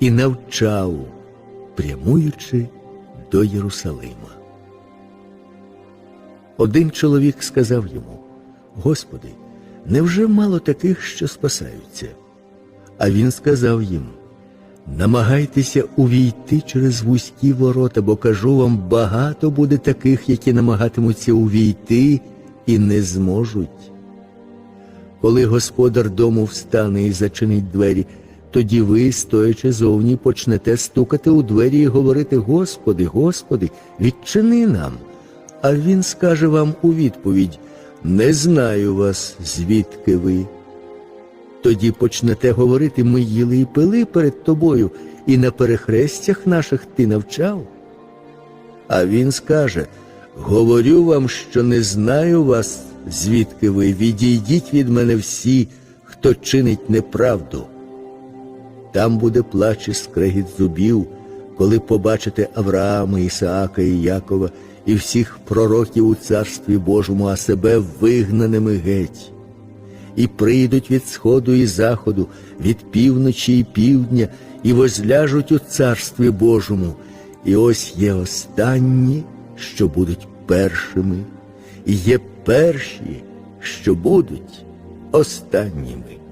і навчав, прямуючи до Єрусалима. Один чоловік сказав йому: Господи, невже мало таких, що спасаються? А він сказав їм: Намагайтеся увійти через вузькі ворота, бо кажу вам, багато буде таких, які намагатимуться увійти і не зможуть. Коли господар дому встане і зачинить двері, тоді ви, стоячи зовні, почнете стукати у двері і говорити: Господи, Господи, відчини нам. А він скаже вам у відповідь: Не знаю вас, звідки ви. Тоді почнете говорити, ми їли і пили перед тобою, і на перехрестях наших ти навчав. А він скаже: Говорю вам, що не знаю вас, звідки ви, відійдіть від мене всі, хто чинить неправду. Там буде плач і скрегіт зубів, коли побачите Авраама, Ісаака і Якова і всіх пророків у Царстві Божому, а себе вигнаними геть. І прийдуть від сходу і заходу, від півночі і півдня, і возляжуть у Царстві Божому. І ось є останні, що будуть першими, і є перші, що будуть останніми.